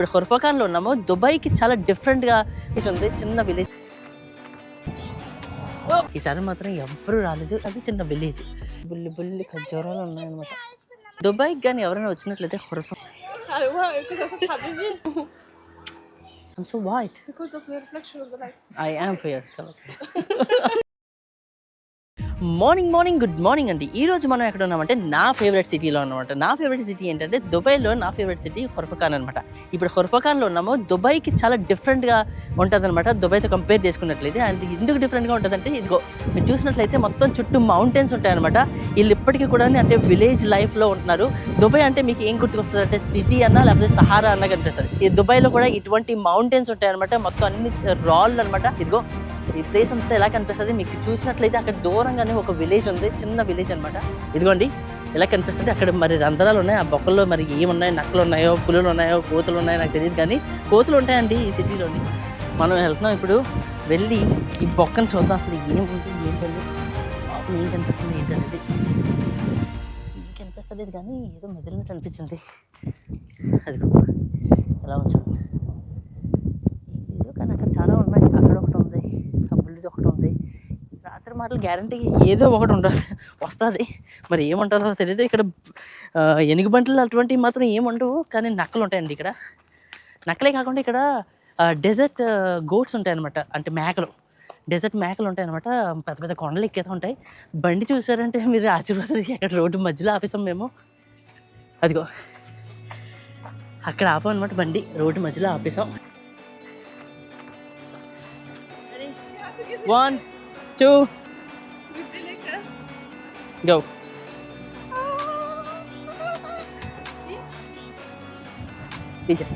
ఇప్పుడు హుర్ఫాఖాన్లో ఉన్నాము దుబాయ్కి చాలా డిఫరెంట్గా ఉంది చిన్న విలేజ్ ఈసారి మాత్రం ఎవ్వరూ రాలేదు అది చిన్న విలేజ్ బుల్లి బుల్లి ఖర్జూరాలు ఉన్నాయన్నమాట దుబాయ్కి కానీ ఎవరైనా వచ్చినట్లయితే హుర్ఫా Why? Because that's a habibi. I'm so white. Because of the reflection of the light. I am fair morning morning good morning అండి. ఈ రోజు మనం ఎక్కడ ఉన్నామంటే నా ఫేవరెట్ సిటీలో అనమాట నా ఫేవరెట్ సిటీ ఏంటంటే దుబాయ్లో నా ఫేవరెట్ సిటీ హుర్ఫఖాన్ అనమాట ఇప్పుడు హుర్ఫఖాన్లో ఉన్నాము. దుబాయ్కి చాలా డిఫరెంట్గా ఉంటుంది అనమాట దుబాయ్తో కంపేర్ చేసుకున్నట్లయితే అండ్ ఎందుకు డిఫరెంట్గా ఉంటుందంటే ఇదిగో మీరు చూసినట్లయితే మొత్తం చుట్టూ మౌంటైన్స్ ఉంటాయన్నమాట. వీళ్ళు ఇప్పటికీ కూడా అంటే విలేజ్ లైఫ్లో ఉంటున్నారు. దుబాయ్ అంటే మీకు ఏం గుర్తుకొస్తుంది అంటే సిటీ అన్నా లేకపోతే సహారా అన్నా కనిపిస్తుంది. ఈ దుబాయ్లో కూడా ఇటువంటి మౌంటైన్స్ ఉంటాయన్నమాట. మొత్తం అన్ని రాళ్ళు అనమాట ఇదిగో ఈ ప్లేస్ అంతా ఎలా కనిపిస్తుంది? మీకు చూసినట్లయితే అక్కడ దూరంగానే ఒక విలేజ్ ఉంది. చిన్న విలేజ్ అన్నమాట. ఇదిగోండి ఎలా కనిపిస్తుంది? అక్కడ మరి రంధ్రాలు ఉన్నాయి. ఆ బొక్కల్లో మరి ఏమున్నాయి? నక్కలు ఉన్నాయో పులులు ఉన్నాయో కోతులు ఉన్నాయో నాకు తెలియదు కానీ కోతులు ఉంటాయండి ఈ సిటీలోని మనం వెళ్తున్నాం ఇప్పుడు వెళ్ళి ఈ బొక్కను చూద్దాం. అసలు ఏముంది? ఏంటండి ఏం కనిపిస్తుంది? ఏంటనేది ఏం కనిపిస్తలేదు కానీ ఏదో మెదిలినట్టు అనిపించింది. అది ఎలా ఉంచాడు ఏదో కానీ అక్కడ చాలా ఉన్నాయి. ఆ ఒకటి ఉంది. రాత్రి మాటలు గ్యారంటీ ఏదో ఒకటి ఉంటుంది వస్తుంది. మరి ఏముంటుందో తెలియదు ఇక్కడ ఆ, ఎనుగుబంట్లు అటువంటివి మాత్రం ఏముండవు కానీ నక్కలు ఉంటాయండి ఇక్కడ. నక్కలే కాకుండా ఇక్కడ డెజర్ట్ గోట్స్ ఉంటాయన్నమాట. అంటే మేకలు. డెజర్ట్ మేకలు ఉంటాయన్నమాట. పెద్ద పెద్ద కొండలు ఎక్కేతా ఉంటాయి. బండి చూసారంటే మీరు ఆశీర్వాదాలు అక్కడ రోడ్డు మధ్యలో ఆపేసాం మేము. అదిగో. అక్కడ ఆపాం అనమాట బండి. రోడ్డు మధ్యలో ఆపేసాం. వన్ టూ గో ఇప్పుడు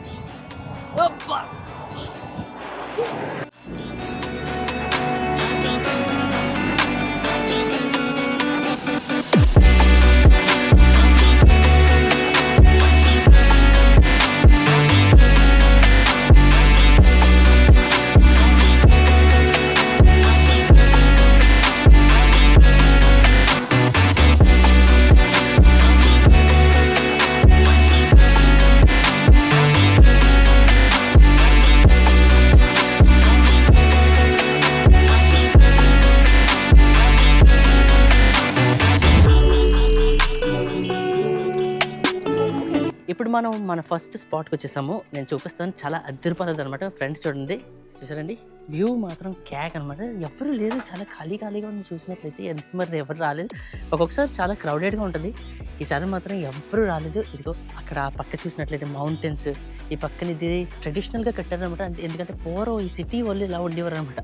మనం మన ఫస్ట్ స్పాట్కి వచ్చేసాము. నేను చూపిస్తాను. చాలా అద్దరిపోతుంది అనమాట. ఫ్రెండ్స్ చూడండి. చూసారండి? వ్యూ మాత్రం క్యాక్ అనమాట. ఎవరు లేరు. చాలా ఖాళీ ఖాళీగా ఉంది చూసినట్లయితే. ఎంత మరి ఎవరు రాలేదు. ఒక్కొక్కసారి చాలా క్రౌడెడ్గా ఉంటుంది. ఈసారి మాత్రం ఎవరు రాలేదు. ఇదిగో అక్కడ ఆ పక్క చూసినట్లయితే మౌంటైన్స్ ఈ పక్కన ఇది ట్రెడిషనల్గా కట్టారనమాట. ఎందుకంటే పూర్వం ఈ సిటీ వాళ్ళు ఇలా ఉండేవారు అనమాట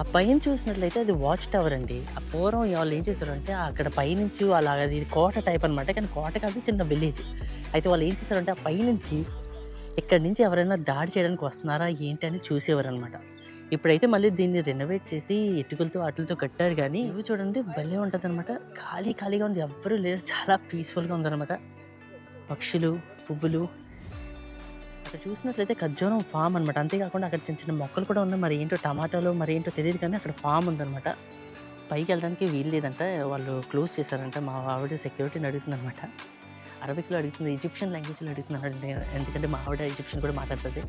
ఆ పైన చూసినట్లయితే అది వాచ్ టవర్ అండి. ఆ పూర్వం వాళ్ళు ఏం చేశారంటే అక్కడ పైనుంచి అలా అది కోట టైప్ అనమాట కానీ కోట కాదు చిన్న విలేజ్ అయితే వాళ్ళు ఏం చేశారంటే ఆ పైనుంచి ఇక్కడి నుంచి ఎవరైనా దాడి చేయడానికి వస్తున్నారా ఏంటి అని చూసేవారు అనమాట ఇప్పుడైతే మళ్ళీ దీన్ని రెనోవేట్ చేసి ఇటుకలతో అట్లతో కట్టారు కానీ ఇవి చూడండి భలే ఉంటుంది అనమాట ఖాళీ ఖాళీగా ఉంది. ఎవ్వరూ లేరు. చాలా పీస్ఫుల్గా ఉందన్నమాట. పక్షులు పువ్వులు అక్కడ చూసినట్లయితే ఖర్జూరం ఫామ్ అనమాట అంతేకాకుండా అక్కడ చిన్న చిన్న మొక్కలు కూడా ఉన్నాయి. మరి ఏంటో టమాటాలు మరి ఏంటో తెలియదు కానీ అక్కడ ఫామ్ ఉందన్నమాట. పైకి వెళ్ళడానికి వీలు లేదంట. వాళ్ళు క్లోజ్ చేశారంట. మా ఆవిడ సెక్యూరిటీని అడుగుతుందన్నమాట. అరబిక్లో అడుగుతుంది. ఈజిప్షియన్ లాంగ్వేజ్లో అడుగుతున్నాడు ఎందుకంటే మా ఆవిడ ఈజిప్షియన్ కూడా మాట్లాడుతుంది.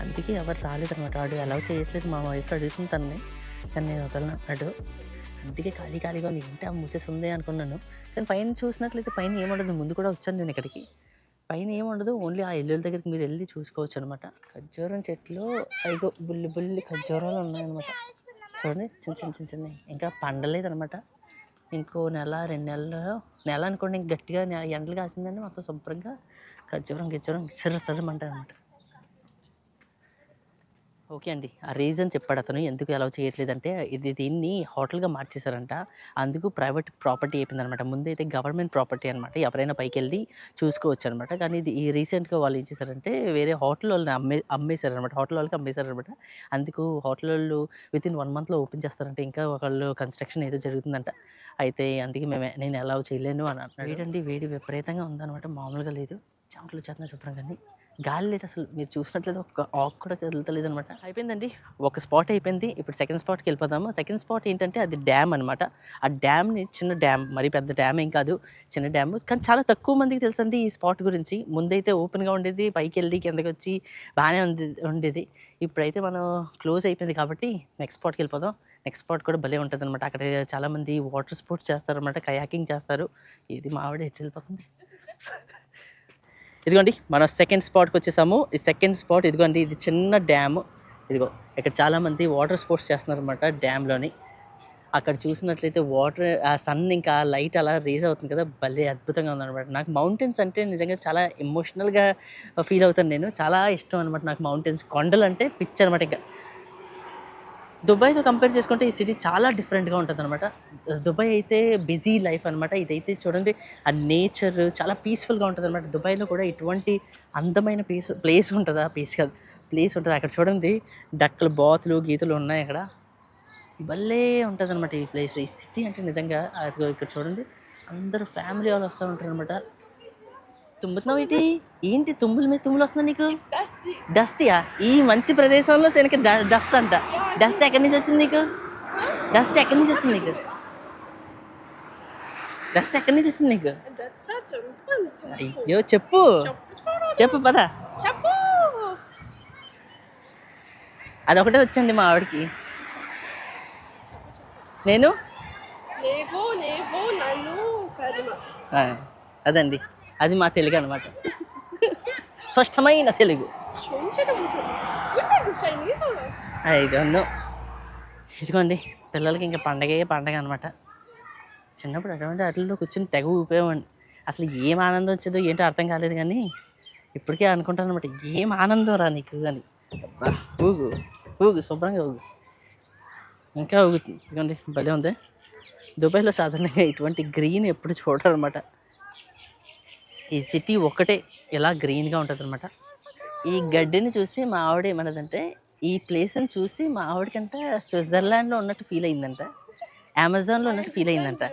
అందుకే ఎవరు రాలేదన్నమాట. వాడు అలౌ చేయట్లేదు. మా వైఫ్ అడుగుతుంది తనని. కానీ నేను వదలన్నాడు అందుకే ఖాళీ ఖాళీగా ఉంది. ఏంటి ఆ మూసేసి ఉంది అనుకున్నాను. కానీ పైన చూసినట్లయితే పైన ఏముండదు. ముందు కూడా వచ్చాను నేను ఇక్కడికి. పైన ఏముండదు ఓన్లీ ఆ ఇల్లుల దగ్గరికి మీరు వెళ్ళి చూసుకోవచ్చు అనమాట ఖర్జూరం చెట్లు ఐగో బుల్లి బుల్లి ఖర్జూరాలు ఉన్నాయన్నమాట చూడండి చిన్న చిన్న చిన్న చిన్నవి. ఇంకా పండలేదు అనమాట ఇంకో నెల రెండు నెలల్లో నెల అనుకోండి ఇంక గట్టిగా ఎండలు కాసిందండి మొత్తం శుభ్రంగా ఖర్జూరం గిజ్జూరం సర్ర సర్రమంటారు అనమాట ఓకే అండి. ఆ రీజన్ చెప్పాడు అతను. ఎందుకు అలౌ చేయట్లేదంటే ఇది దీన్ని హోటల్గా మార్చేశారంట. అందుకు ప్రైవేట్ ప్రాపర్టీ అయిపోయింది అనమాట ముందైతే గవర్నమెంట్ ప్రాపర్టీ అనమాట. ఎవరైనా పైకి వెళ్ళి చూసుకోవచ్చు అనమాట కానీ ఇది ఈ రీసెంట్గా వాళ్ళు ఏం చేశారంటే వేరే హోటల్ వాళ్ళని అమ్మే అమ్మేశారనమాట. హోటల్ వాళ్ళకి అమ్మేశారనమాట. అందుకు హోటల్ వాళ్ళు విత్ ఇన్ వన్ మంత్లో ఓపెన్ చేస్తారంటే. ఇంకా ఒకళ్ళు కన్స్ట్రక్షన్ ఏదో జరుగుతుందంట. అయితే అందుకే మేము నేను అలౌ చేయలేను అని అంటున్నాడు. వేడండి వేడి విపరీతంగా ఉందన్నమాట మామూలుగా లేదు. చెమటలు చేతన శుభ్రం కానీ గాలి లేదు అసలు. మీరు చూసినట్లయితే ఒక ఆక్ కూడా కదులుతలేదు అనమాట అయిపోయిందండి. ఒక స్పాట్ అయిపోయింది. ఇప్పుడు సెకండ్ స్పాట్కి వెళ్ళిపోదాము. సెకండ్ స్పాట్ ఏంటంటే అది డ్యామ్ అనమాట. ఆ డ్యామ్ని చిన్న డ్యామ్ మరి పెద్ద డ్యామ్ ఏం కాదు. చిన్న డ్యామ్. కానీ చాలా తక్కువ మందికి తెలుసండి ఈ స్పాట్ గురించి. ముందైతే ఓపెన్గా ఉండేది పైకి వెళ్ళి కిందకి వచ్చి బాగానే ఉంది ఉండేది. ఇప్పుడైతే మనం క్లోజ్ అయిపోయింది కాబట్టి నెక్స్ట్ స్పాట్కి వెళ్ళిపోదాం. నెక్స్ట్ స్పాట్ కూడా భలే ఉంటుంది అనమాట అక్కడ చాలామంది వాటర్ స్పోర్ట్స్ చేస్తారనమాట. కయాకింగ్ చేస్తారు. ఇది మా ఆవిడ ఎటు వెళ్ళిపోతుంది? ఇదిగోండి మనం సెకండ్ స్పాట్కి వచ్చేసాము. ఈ సెకండ్ స్పాట్ ఇదిగోండి ఇది చిన్న డ్యామ్ ఇదిగో ఇక్కడ చాలామంది వాటర్ స్పోర్ట్స్ చేస్తున్నారు అనమాట డ్యామ్లోని అక్కడ చూసినట్లయితే వాటర్ ఆ సన్ ఇంకా లైట్ అలా రేజ్ అవుతుంది కదా భలే అద్భుతంగా ఉందన్నమాట. నాకు మౌంటైన్స్ అంటే నిజంగా చాలా ఎమోషనల్గా ఫీల్ అవుతాను నేను. చాలా ఇష్టం అనమాట నాకు మౌంటైన్స్ కొండలు అంటే పిచ్చి అనమాట ఇంకా. దుబాయ్తో కంపేర్ చేసుకుంటే ఈ సిటీ చాలా డిఫరెంట్గా ఉంటుంది అనమాట దుబాయ్ అయితే బిజీ లైఫ్ అనమాట ఇదైతే చూడండి ఆ నేచర్ చాలా పీస్ఫుల్గా ఉంటుంది అనమాట దుబాయ్లో కూడా ఇటువంటి అందమైన పీస్ ప్లేస్ ఉంటుందా? పీస్ కాదు ప్లేస్ ఉంటుంది? అక్కడ చూడండి డక్కలు బాతులు గీతలు ఉన్నాయి అక్కడ. భలే ఉంటుంది అనమాట ఈ ప్లేస్. ఈ సిటీ అంటే నిజంగా ఇక్కడ చూడండి అందరూ ఫ్యామిలీ వాళ్ళు వస్తూ ఉంటారు అనమాట తుమ్ముతున్నావు ఏంటి? ఏంటి తుమ్ముల మీద తుమ్ములు వస్తున్నాయి నీకు. డస్టీయా ఈ మంచి ప్రదేశంలో తినక డస్ట్ అంట. డస్ట్ ఎక్కడి నుంచి వచ్చింది నీకు? డస్ట్ ఎక్కడి నుంచి వచ్చింది నీకు? డస్ట్ ఎక్కడి నుంచి వచ్చింది నీకు. అయ్యో చెప్పు. చెప్పు పద. అదొకటే వచ్చింది మా ఆవిడకి. నేను? అదండి. అది మా తెలుగు అనమాట స్పష్టమైన తెలుగు. Chonchita ఐదు ఇదిగోండి పిల్లలకి ఇంకా పండగే పండగ అనమాట చిన్నప్పుడు అటువంటి వాటిల్లో కూర్చొని తెగ ఊపేవాడిని. అసలు ఏం ఆనందం వచ్చేదో ఏంటో అర్థం కాలేదు కానీ ఇప్పటికే అనుకుంటాను అనమాట ఏం ఆనందం రా నీకు అని. ఊగు ఊగు శుభ్రంగా ఊగు. ఇంకా ఊగుతుంది. ఇదిగోండి భలే ఉంది. దుబాయ్లో సాధారణంగా ఇటువంటి గ్రీన్ ఎప్పుడు చూడరు అనమాట ఈ సిటీ ఒక్కటే ఇలా గ్రీన్గా ఉంటుంది అనమాట ఈ గడ్డిని చూసి మా ఆవిడ ఏమన్నదంటే ఈ ప్లేస్ని చూసి మా ఆవిడకంట స్విట్జర్లాండ్లో ఉన్నట్టు ఫీల్ అయిందంట. అమెజాన్లో ఉన్నట్టు ఫీల్ అయిందంట.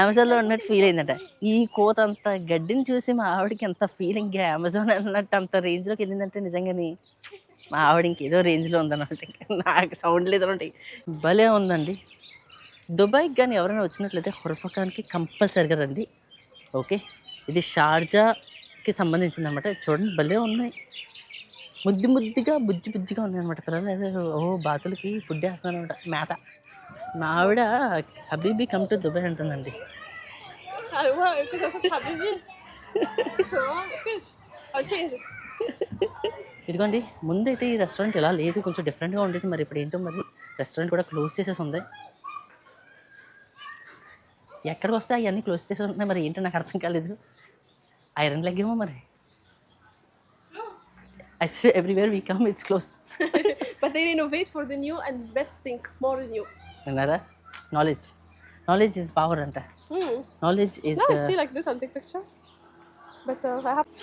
అమెజాన్లో ఉన్నట్టు ఫీల్ అయిందంట. ఈ కోత అంత గడ్డిని చూసి మా ఆవిడకి ఎంత ఫీలింగ్ అమెజాన్ అన్నట్టు అంత రేంజ్లోకి వెళ్ళిందంటే నిజంగానే మా ఆవిడ ఇంకేదో రేంజ్లో ఉందన్నమాట. నాకు సౌండ్ లేదు అంటే భలే ఉందండి. దుబాయ్కి కానీ ఎవరైనా వచ్చినట్లయితే హుర్ఫకాన్కి కంపల్సరిగా రండి. ఓకే? ఇది షార్జాకి సంబంధించింది అనమాట చూడండి భలే ఉన్నాయి. ముద్దు ముద్దుగా బుజ్జి బుజ్జిగా ఉన్నాయి అనమాట పిల్లలు. ఏదో ఓ బాతులకి ఫుడ్ వేస్తున్నారు అనమాట మేత. మా ఆవిడ హబీబీ కమ్ టు దుబాయ్ అంటుందండి. ఇదిగోండి ముందైతే ఈ రెస్టారెంట్ ఇలా లేదు. కొంచెం డిఫరెంట్గా ఉండేది మరి. ఇప్పుడు ఏంటో మరి? రెస్టారెంట్ కూడా క్లోజ్ చేసేసి ఉంది. ఎక్కడికి వస్తే అవన్నీ క్లోజ్ చేసి ఉంటున్నాయి మరి ఏంటో నాకు అర్థం కాలేదు. ఐరన్ లెగ్ ఏమో మరి. I everywhere we come it's close but they innovate for the new and best thing, more new. అన్నారా? నాలెడ్జ్ నాలెడ్జ్ ఇస్ పవర్ అంట. Hmm. Knowledge is Now I see like this, I'll take picture. But uh, I have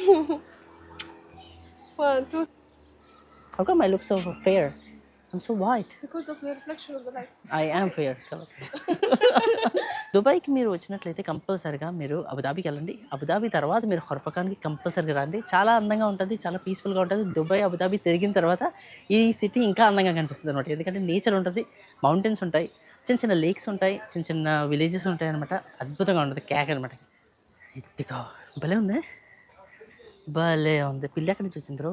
one, two, how come I look so fair I'm so white because of the reflection of the light. I am fair దుబాయ్కి మీరు వచ్చినట్లయితే కంపల్సరిగా మీరు అబుదాబీకి వెళ్ళండి. అబుదాబీ తర్వాత మీరు హొరఫకాన్కి కంపల్సరిగా రండి. చాలా అందంగా ఉంటుంది చాలా పీస్ఫుల్గా ఉంటుంది. దుబాయ్ అబుదాబీ తిరిగిన తర్వాత ఈ సిటీ ఇంకా అందంగా కనిపిస్తుంది అనమాట ఎందుకంటే నేచర్ ఉంటుంది మౌంటైన్స్ ఉంటాయి చిన్న చిన్న లేక్స్ ఉంటాయి చిన్న చిన్న విలేజెస్ ఉంటాయి అనమాట అద్భుతంగా ఉంటుంది క్యాక్ అనమాట ఇదిగో భలే ఉంది? భలే ఉంది. పిల్లి ఎక్కడి నుంచి వచ్చింది రో?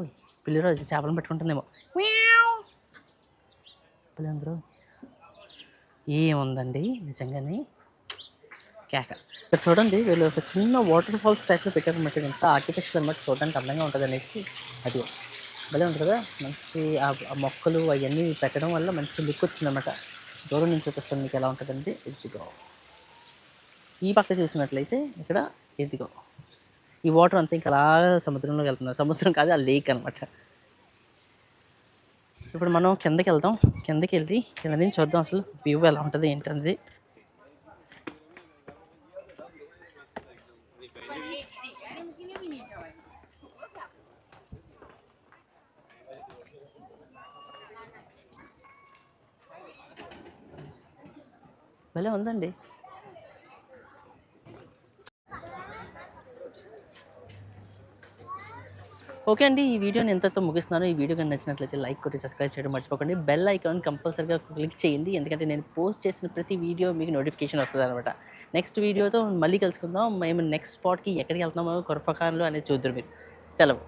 పిల్లి రోజు చేపలను పట్టుకుంటుందేమో. భలే ఉంది రో ఏముందండి నిజంగానే? కేక. ఇక్కడ చూడండి వీళ్ళు ఒక చిన్న వాటర్ ఫాల్స్ టైప్లో పెట్టారనమాట ఎంత ఆర్టిఫిషియల్ అనమాట చూడడానికి అందంగా ఉంటుంది అనేసి. అది భలే ఉంటుంది కదా? మంచి ఆ మొక్కలు అవన్నీ పెట్టడం వల్ల మంచి లుక్ వచ్చిందన్నమాట దూరం నుంచి చూపిస్తాను మీకు ఎలా ఉంటుందండి ఇదిగో. ఈ పక్క చూసినట్లయితే ఇక్కడ ఇదిగో. ఈ వాటర్ అంతా ఇంకా అలా సముద్రంలోకి వెళ్తున్నారు. సముద్రం కాదు ఆ లేక్ అనమాట ఇప్పుడు మనం కిందకి వెళ్దాం. కిందకి వెళ్ళి కింద నుంచి చూద్దాం అసలు వ్యూ ఎలా ఉంటుంది ఏంటనేది. భలే ఉందండి. ఓకే అండి ఈ వీడియోని ఎంతతో ముగిస్తున్నాను ఈ వీడియో కానీ నచ్చినట్లయితే లైక్ కొట్టి సబ్స్క్రైబ్ చేయడం మర్చిపోకండి. బెల్ ఐకాన్ కంపల్సరీగా క్లిక్ చేయండి. ఎందుకంటే నేను పోస్ట్ చేసిన ప్రతి వీడియో మీకు నోటిఫికేషన్ వస్తుంది అనమాట. నెక్స్ట్ వీడియోతో మళ్ళీ కలుసుకుందాం. మేము నెక్స్ట్ స్పాట్కి ఎక్కడికి వెళ్తున్నామో కొరఫకాన్లు అనేది చూద్దరు మీరు. సెలవు.